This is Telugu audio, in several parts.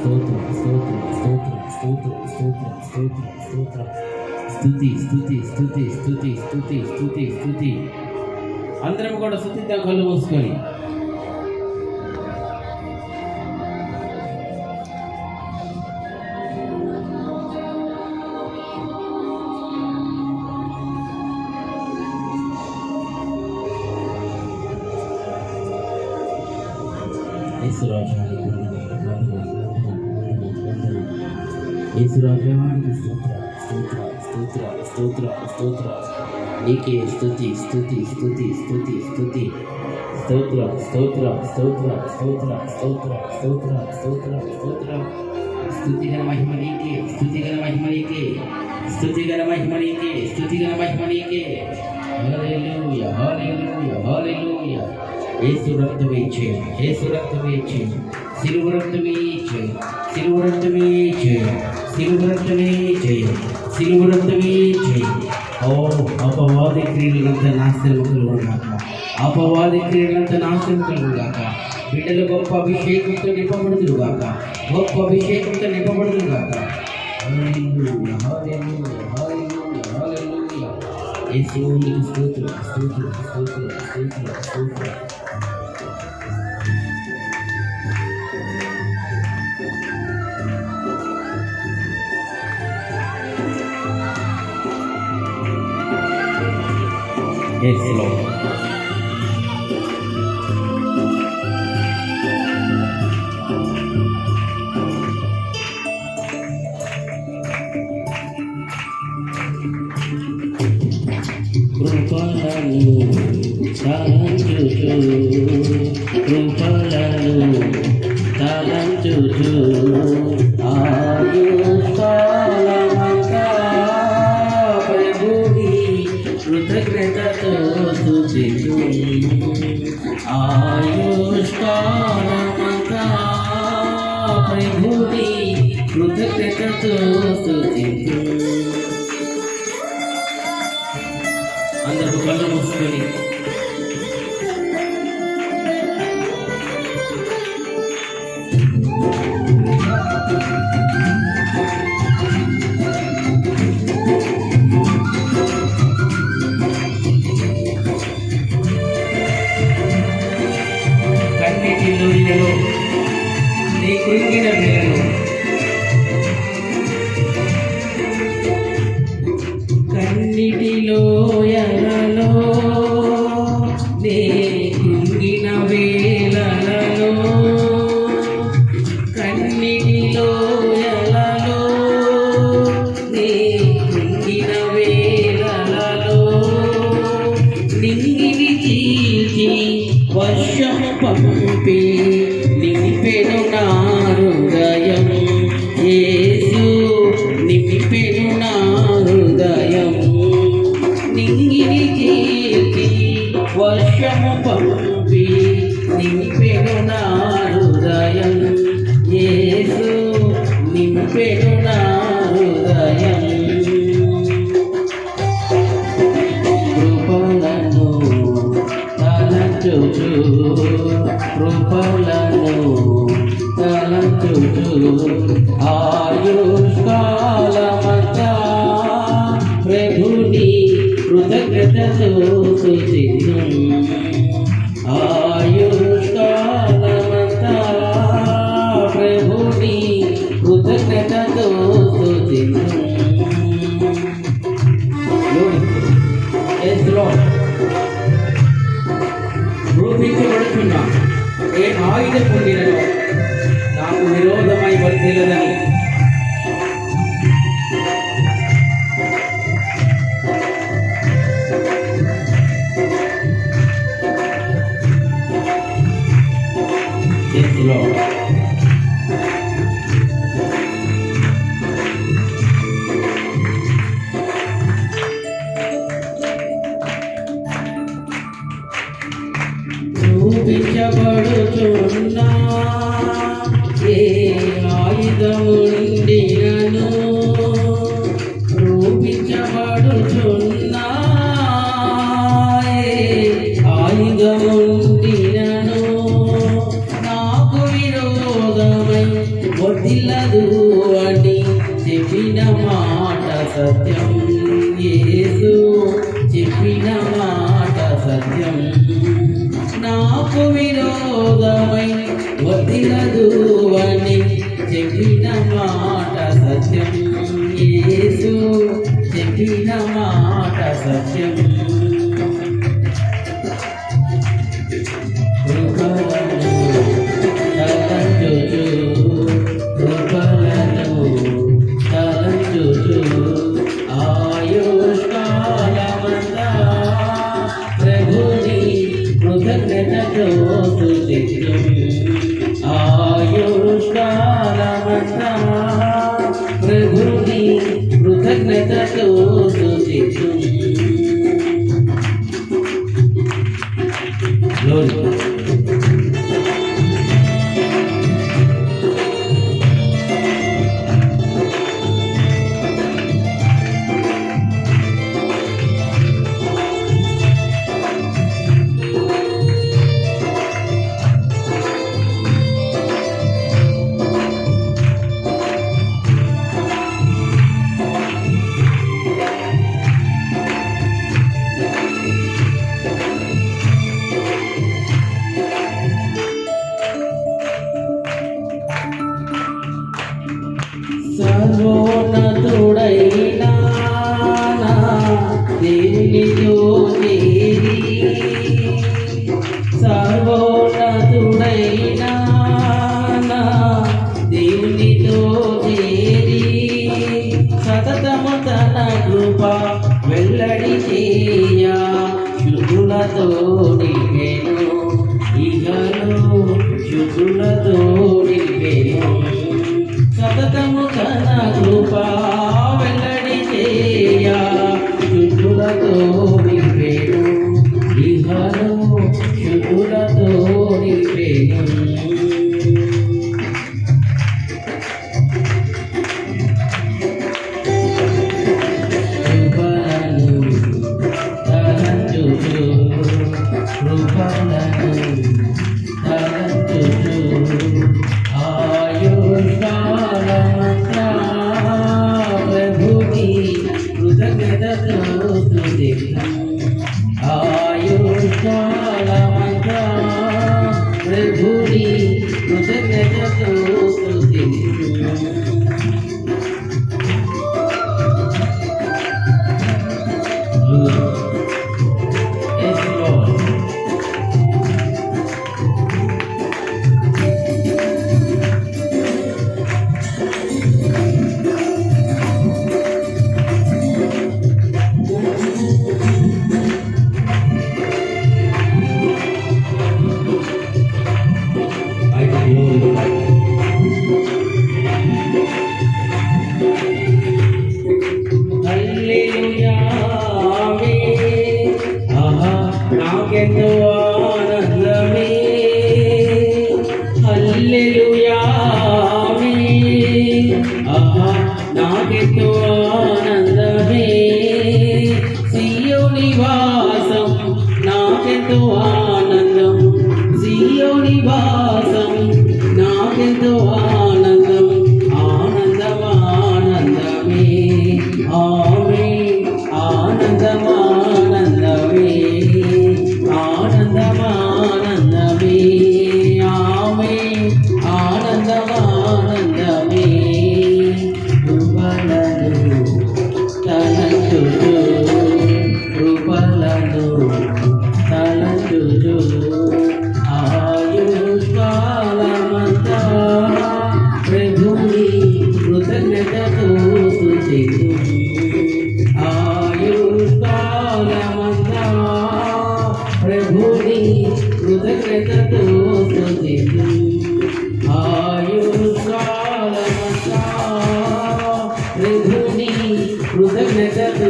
స్తోత్రం స్తోత్రం స్తోత్రం స్తోత్రం స్తోత్రం స్తోత్రం స్తోత్రం. స్థుతి స్థుతి స్థుతి స్థుతి స్థుతి స్థుతి స్థుతి అందరం కూడా స్థుతిద్దాం కళ్ళు మూసుకొని వందనాలు. యేసురాజానికి స్తోత్ర స్తోత్ర స్తోత్ర స్తోత్ర స్తోత్ర నీకే స్తుతి స్తుతి స్తుతి స్తుతి స్తుతి స్తోత్ర స్తోత్ర స్తోత్ర స్తోత్ర స్తోత్ర స్తోత్ర స్తోత్ర స్తోత్ర స్తుతిగల మహిమ నీకే స్తుతిగల మహిమ నీకే స్తుతిగల మహిమ నీకే స్తుతిగల మహిమ నీకే హల్లెలూయా హల్లెలూయా హల్లెలూయా యేసు రక్తమే ఇచ్చేయం యేసు రక్తమే ఇచ్చేయం సిలువ రక్తమే ఇచ్చేయం சிறுபுரத்துமே ஜெய் சிறுபுரத்துமே ஜெய் சிறுபுரத்துமே ஜெய் ಓ ಅಪವಾದಿ ಕ್ರೀಡೆಗಳಂತ ನಾಸ್ತಿರು ಕಲ್ಗೊಂಡಾಕ ಅಪವಾದಿ ಕ್ರೀಡೆಗಳಂತ ನಾಸ್ತಿರು ಕಲ್ಗೊಂಡಾಕ బిడ్డలు గొప్ప అభిషేకంతో నింపబడుతురుగాక గొప్ప అభిషేకంతో నింపబడుతురుగాక స్తోత్రం స్తోత్రం స్తోత్రం స్తోత్రం స్తోత్రం స్తోత్రం they flow. ಈ ಕುರುಕಿನಲ್ಲಿ వర్షము నింపెను నా హృదయం యేసు నింపెను నా హృదయం కృపలను తలంచుచు కృపలను తలంచుచు ఆయుష్కాలమంతా ప్రభుని కృతజ్ఞతతో స్తుతించు ஆயுத போட்டியிடணும்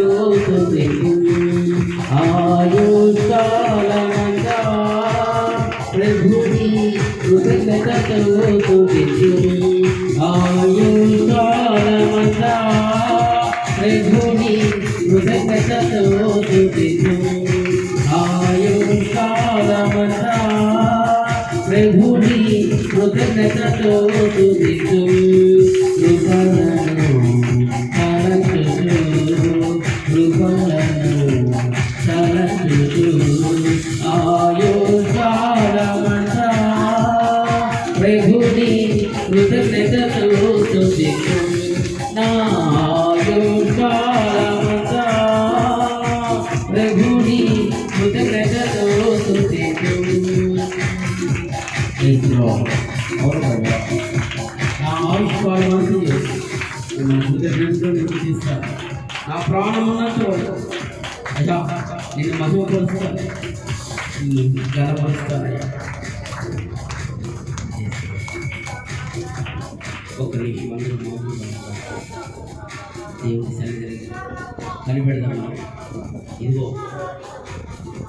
యోతుతికి ఆయుష్కాలమంతా ప్రభుని కృతజ్ఞతతో తుతికి ఆయుష్కాలమంతా ప్రభుని కృతజ్ఞతతో తుతికి ఆయుష్కాలమంతా ప్రభుని కృతజ్ఞతతో తుతికి You.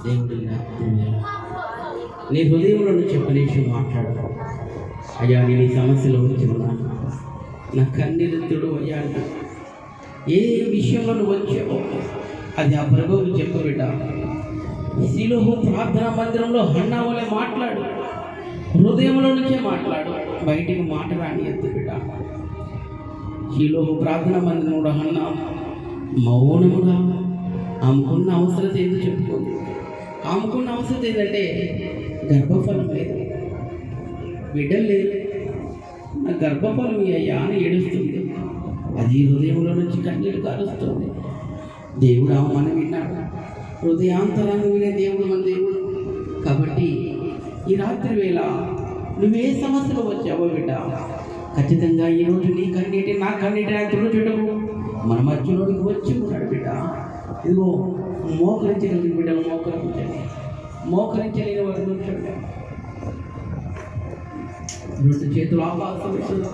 దేవుడు నీ హృదయంలో నుంచి ఒక నిమిషం మాట్లాడదాం అయ్యా నేను ఈ సమస్యలో వచ్చి ఉన్నాను. నా కన్నీరుతుడు అయ్యా అంటూ. ఏ విషయంలో నువ్వు వచ్చావో? అది ఆ ప్రభువుకు చెప్పు బిడ్డ. శిలుహు ప్రార్థనా మందిరంలో హన్నా వలె మాట్లాడు. హృదయంలో నుంచే మాట్లాడు. బయటికి మాట రాని ఎత్తు బిడ్డ. శిలోహు ప్రార్థనా మందిరంలో హన్నా. మౌనముగా. ఆమెకున్న అవసరత ఎందుకు చెప్పుకుంది ఆమెకున్న అవసరం ఏంటంటే గర్భఫలం లేదు. బిడ్డలు లేదు నా గర్భఫలం అయ్యా అని ఏడుస్తుంది. అది హృదయంలో నుంచి కన్నీరు కారుస్తుంది. దేవుడు అవమానం మనం విన్నాడు. హృదయాంతరాన్ని వినే దేవుడు మన దేవుడు. కాబట్టి ఈ రాత్రి వేళ నువ్వే సమస్యలు వచ్చావో బిడ్డ. ఖచ్చితంగా ఈరోజు నీ కన్నీటి నా కన్నీటి ఆయన తుడుచుటకు మన మధ్యలోనికి వచ్చి ఉన్నాడు బిడ్డ. ఇదిగో మోకరించగలిగిన బిడ్డలు మోకరించండి. మోకరించలేని వారి నుంచండి. రెండు చేతులు ఆకాశం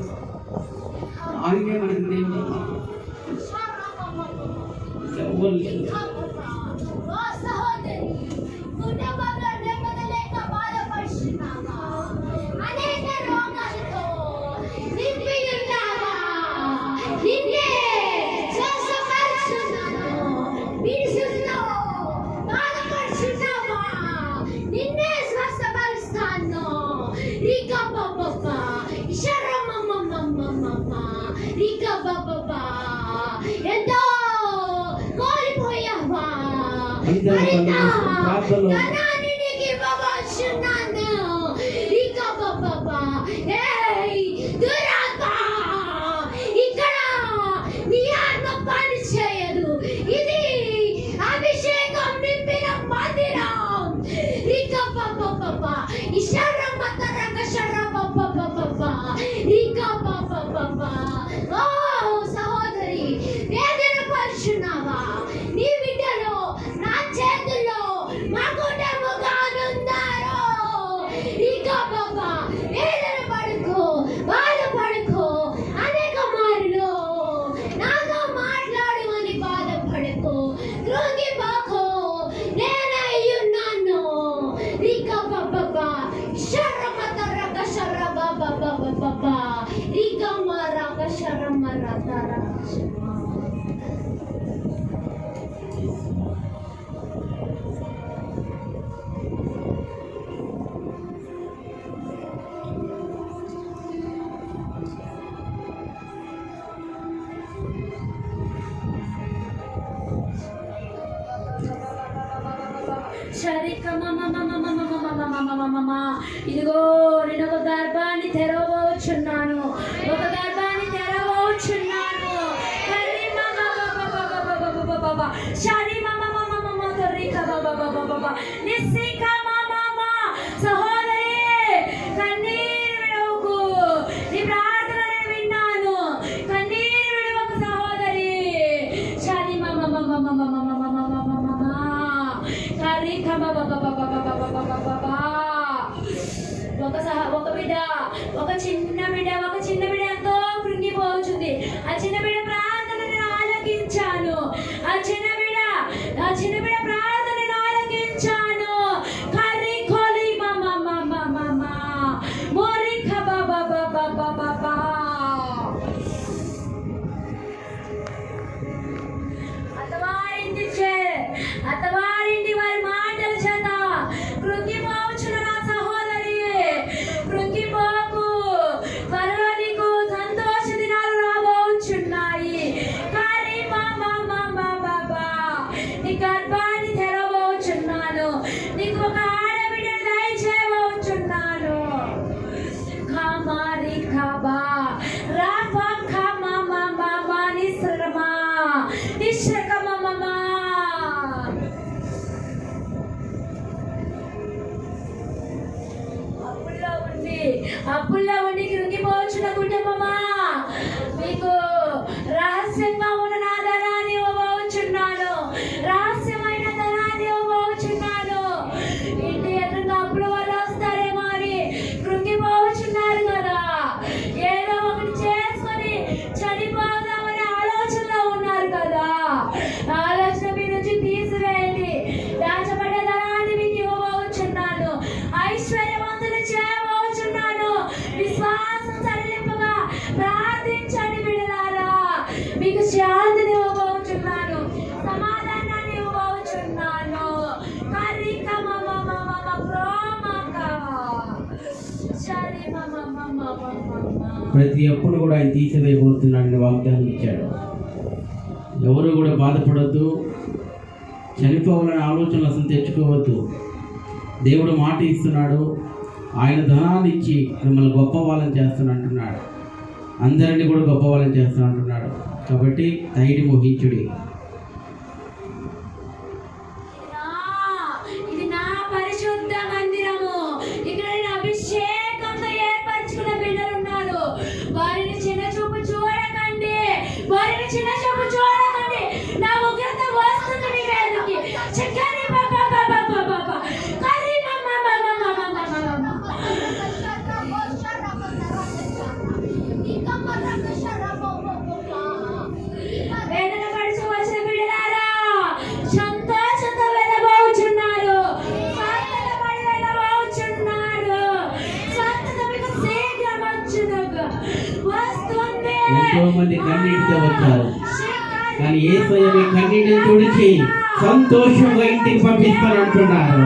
ఆయనే మనకి దేవుడు ఎవరు కళ్ళు మమ ఇదిగో నేను ఒక గర్భాన్ని తెరవచ్చున్నాను ఒక గర్భాన్ని తెరవచ్చున్నాను హరి మమ బబ బబ బబ బబ బబ శరి సహోదరి కన్నీరు విడవకు నీ ప్రార్థనని విన్నాను కన్నీరు విడవకు సహోదరి శరి మమ మమ మమ మమ మమ మమ మమ ఒక సహ ఒక బిడ్డ ఒక చిన్న బిడ్డ ఒక చిన్న బిడ్డ ఎంతో కృంగిపోతుంది ఆ చిన్న బిడ్డ ప్రార్థన నేను ఆలకించాను. ఆ చిన్న బిడ్డ ఆ చిన్న బిడ్డ ప్రార్థన ప్రతి అప్పును కూడా ఆయన తీసివేయబోతున్నాడని వాగ్దానం ఇచ్చాడు. ఎవరు కూడా బాధపడద్దు. చనిపోవాలనే ఆలోచనలు అసలు తెచ్చుకోవద్దు. దేవుడు మాట ఇస్తున్నాడు. ఆయన ధనాన్ని ఇచ్చి మిమ్మల్ని గొప్ప వాళ్ళని చేస్తాను అంటున్నాడు. అందరినీ కూడా గొప్ప వాళ్ళని చేస్తాను అంటున్నాడు. కాబట్టి ధైర్యం ఊహించుడి మంది కన్నీటితో వచ్చారు కానీ ఏ స్వయమే కన్నీటిని తుడిచి సంతోషంగా ఇంటికి పంపిస్తాను అంటున్నారు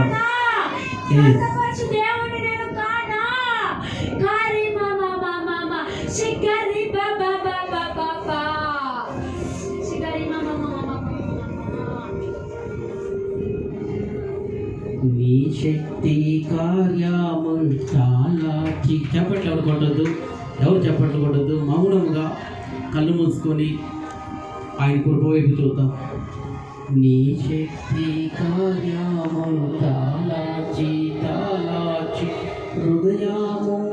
నీ శక్తి కార్యాములు చాలా చెప్పట్లు అనుకుంటుంది తీసుకొని ఆయన కుడి వైపు చూద్దాం నీ శక్తి కార్యము తలాచి తలాచి హృదయము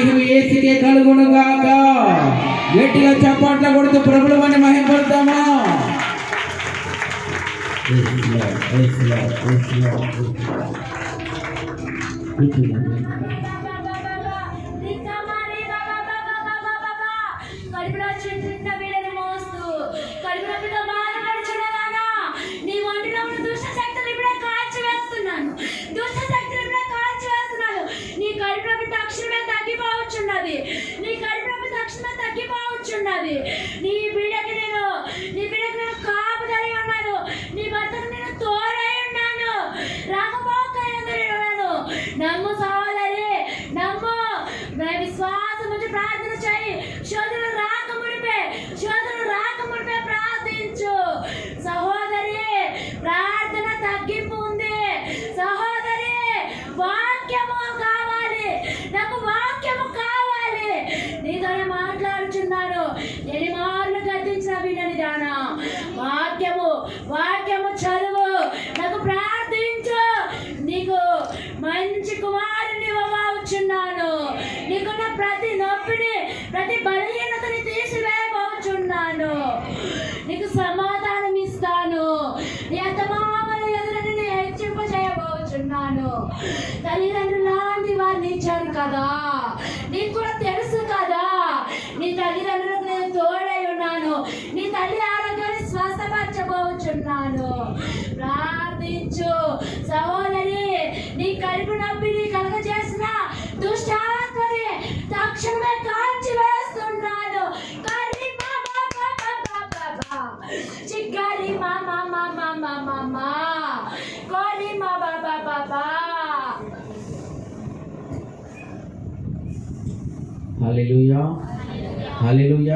మహిమ ఏసుకే కలుగును గాక? గట్టిగా చప్పట్లు కొడుతూ ప్రభులమని మహిమపడతామా Thank you. తల్లిదండ్రులు లాంటి వారిని ఇచ్చారు కదా. Hallelujah. Hallelujah.